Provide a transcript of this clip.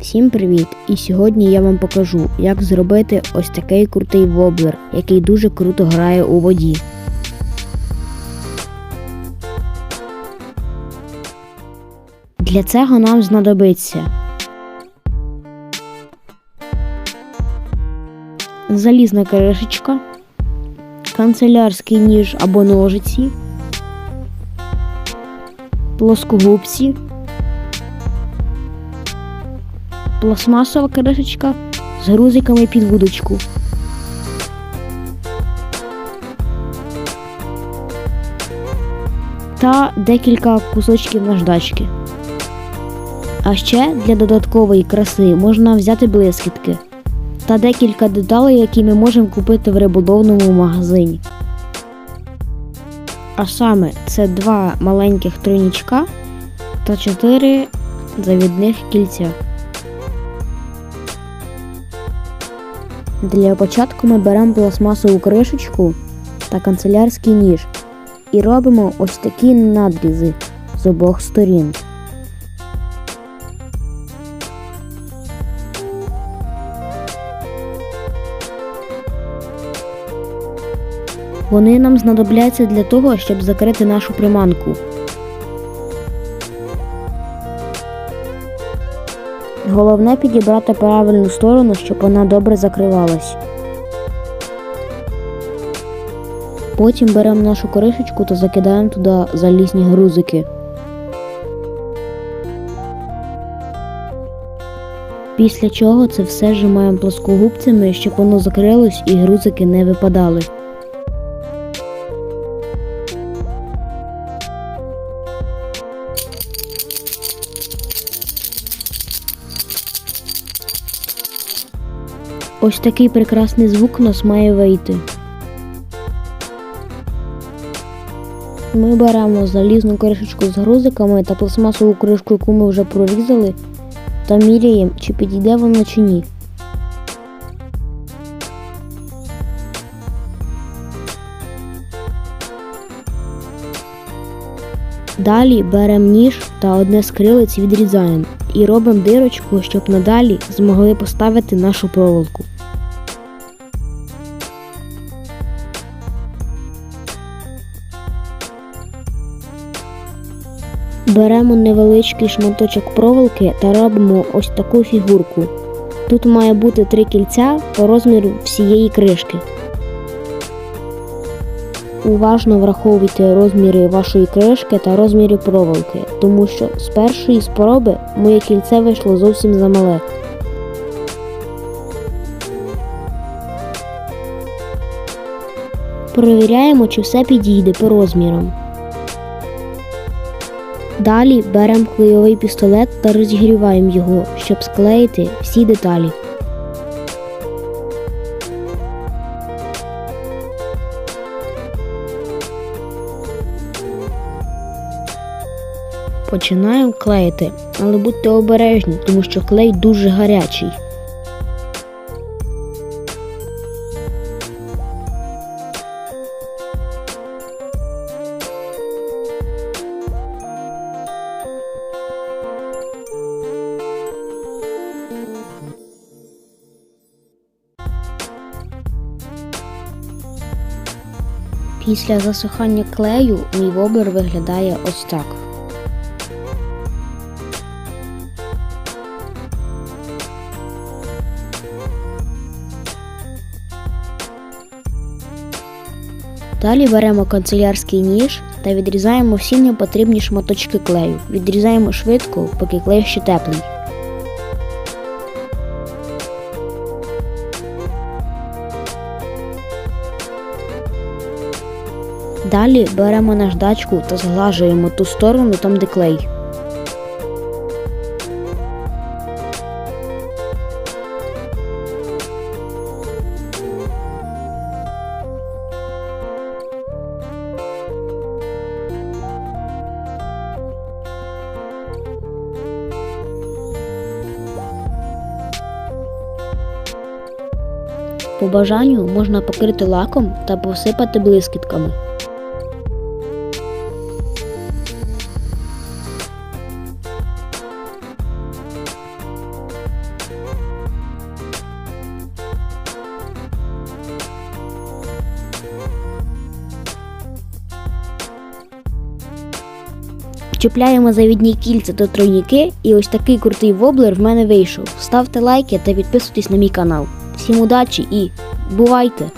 Всім привіт! І сьогодні я вам покажу, як зробити ось такий крутий воблер, який дуже круто грає у воді. Для цього нам знадобиться залізна кришечка, канцелярський ніж або ножиці, плоскогубці, пластмасова кришечка з грузиками під вудочку. Та декілька кусочків наждачки. А ще для додаткової краси можна взяти блискітки та декілька деталей, які ми можемо купити в риболовному магазині. А саме це два маленьких тройнічка та чотири завідних кільця. Для початку ми беремо пластмасову кришечку та канцелярський ніж і робимо ось такі надрізи з обох сторін. Вони нам знадобляться для того, щоб закрити нашу приманку. Головне підібрати правильну сторону, щоб вона добре закривалась. Потім беремо нашу кришечку та закидаємо туди залізні грузики. Після чого це все зжимаємо плоскогубцями, щоб воно закрилось і грузики не випадали. Ось такий прекрасний звук у нас має вийти. Ми беремо залізну кришечку з грузиками та пластмасову кришку, яку ми вже прорізали, та міряємо, чи підійде вона чи ні. Далі беремо ніж та одне з крилиць відрізаємо і робимо дирочку, щоб надалі змогли поставити нашу проволоку. Беремо невеличкий шматочок проволоки та робимо ось таку фігурку. Тут має бути три кільця по розміру всієї кришки. Уважно враховуйте розміри вашої кришки та розміри проволоки, тому що з першої спроби моє кільце вийшло зовсім замале. Перевіряємо, чи все підійде по розмірам. Далі беремо клейовий пістолет та розігріваємо його, щоб склеїти всі деталі. Починаємо клеїти, але будьте обережні, тому що клей дуже гарячий. Після засухання клею мій вобер виглядає ось так. Далі беремо канцелярський ніж та відрізаємо всі непотрібні шматочки клею. Відрізаємо швидко, поки клей ще теплий. Далі беремо наждачку та зглажуємо ту сторону там, де клей. По бажанню можна покрити лаком та посипати блискітками. Чіпляємо завідні кільця до тройніки, і ось такий крутий воблер в мене вийшов. Ставте лайки та підписуйтесь на мій канал. Всім удачі і бувайте!